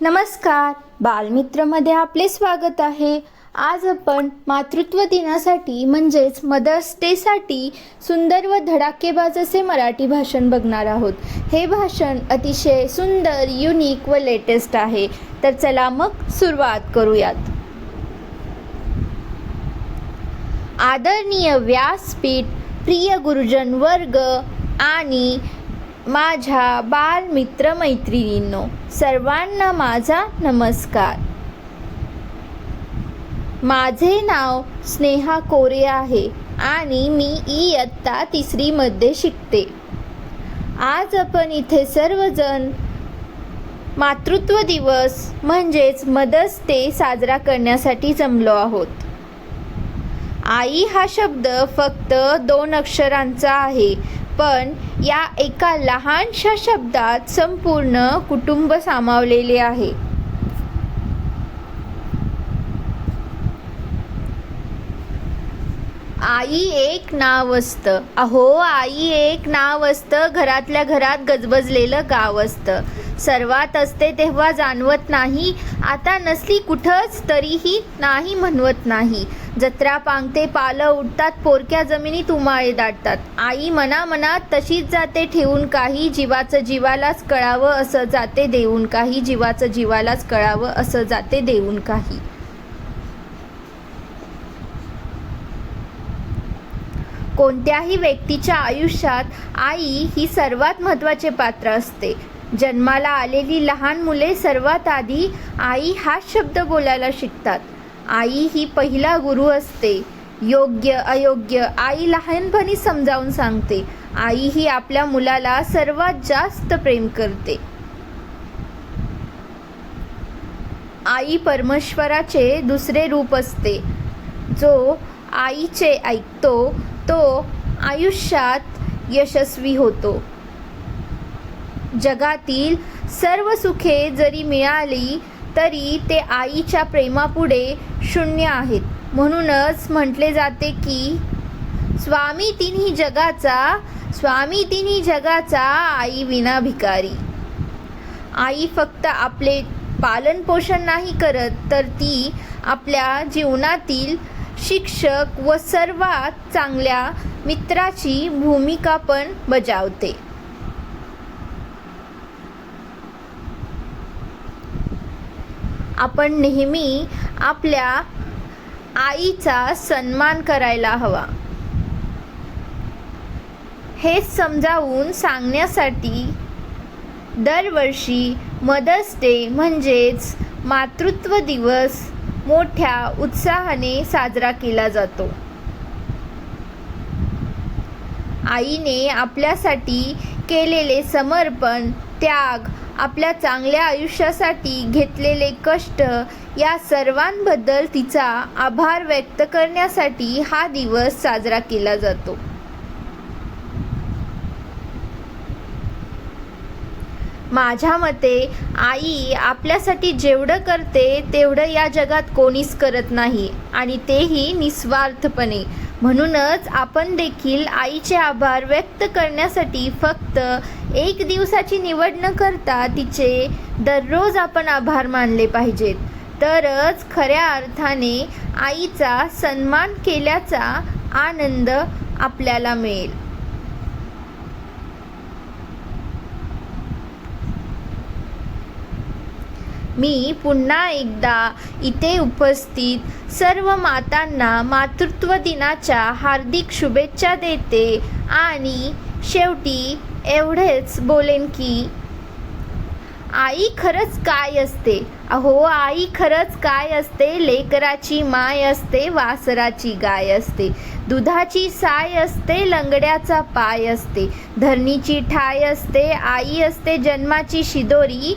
नमस्कार. बालमित्रमध्ये आपले स्वागत आहे. आज आपण मातृत्व दिनासाठी म्हणजेच मदर्स डेसाठी सुंदर व धडाकेबाज असे मराठी भाषण बघणार आहोत. हे भाषण अतिशय सुंदर युनिक व लेटेस्ट आहे. तर चला मग सुरुवात करूयात. आदरणीय व्यासपीठ प्रिय गुरुजन वर्ग आणि माझ्या बाल मित्र मैत्रिणींनो सर्वांना माझा नमस्कार. माझे नाव स्नेहा कोरे आहे आणि मी इयत्ता तिसरीमध्ये शिकते. आज आपण इथे सर्वजण मातृत्व दिवस म्हणजेच मदर्स डे साजरा करण्यासाठी जमलो आहोत. आई हा शब्द फक्त दोन अक्षरांचा आहे पण या एका लहानशा शब्दात संपूर्ण कुटुंब सामावलेले आहे. आई एक नाव असतं. अहो आई एक नाव असतं घरातल्या घरात गजबजलेलं गाव असतं. सर्वात असते तेव्हा जाणवत नाही आता नसली कुठंच तरीही नाही म्हणवत नाही. जत्रा पांगते पालं उडतात पोरक्या जमिनीत उमाळे दाटतात. आई मना मनात तशीच जाते ठेवून काही जीवाचं जीवालाच कळावं असं जाते देऊन काही जीवाचं जीवालाच कळावं असं जाते देऊन काही. कोणत्याही व्यक्तीच्या आयुष्यात आई ही सर्वात महत्त्वाचे पात्र असते. जन्माला आलेली लहान मुले सर्वात आधी आई हा शब्द बोलायला शिकतात. आई ही पहिला गुरु असते. योग्य अयोग्य आई लहानपणी समजावून सांगते. आई ही आपल्या मुलाला सर्वात जास्त प्रेम करते. आई परमेश्वराचे दुसरे रूप असते. जो आईचे ऐकतो तो आयुष्यात यशस्वी होतो. जगातील सर्व सुखे जरी मिळाली तरी ते आईच्या प्रेमापुढे शून्य आहेत. म्हणूनच म्हटले जाते की स्वामी तिन्ही जगाचा स्वामी तिन्ही जगाचा आई विना भिकारी. आई फक्त आपले पालनपोषण नाही करत तर ती आपल्या जीवनातील शिक्षक व सर्वात चांगल्या मित्राची भूमिका पण बजावते. आपण नेहमी आपल्या आईचा सन्मान करायला हवा. हे समजावून सांगण्यासाठी दरवर्षी मदर्स डे म्हणजेच मातृत्व दिवस मोठ्या उत्साहाने साजरा केला जातो. आईने आपल्यासाठी केलेले समर्पण त्याग आपल्या चांगल्या आयुष्यासाठी घेतलेले कष्ट या सर्वांबद्दल तिचा आभार व्यक्त करण्यासाठी हा दिवस साजरा केला जातो. माझ्या मते आई आपल्यासाठी जेवढं करते तेवढं या जगात कोणीच करत नाही. आणि तेही निस्वार्थपणे. म्हणूनच आपण देखील आईचे आभार व्यक्त करण्यासाठी फक्त एक दिवसाची निवड न करता तिचे दररोज आपण आभार मानले पाहिजेत. तरच खऱ्या अर्थाने आईचा सन्मान केल्याचा आनंद आपल्याला मिळेल. मी पुन्हा एकदा इथे उपस्थित सर्व मातांना मातृत्व दिनाच्या हार्दिक शुभेच्छा देते. आणि शेवटी एवढेच बोलेन की आई खरंच काय असते? अहो आई खरंच काय असते? लेकराची माय असते वासराची गाय असते. दुधाची साय असते लंगड्याचा पाय असते. धरणीची ठाय असते आई असते जन्माची शिदोरी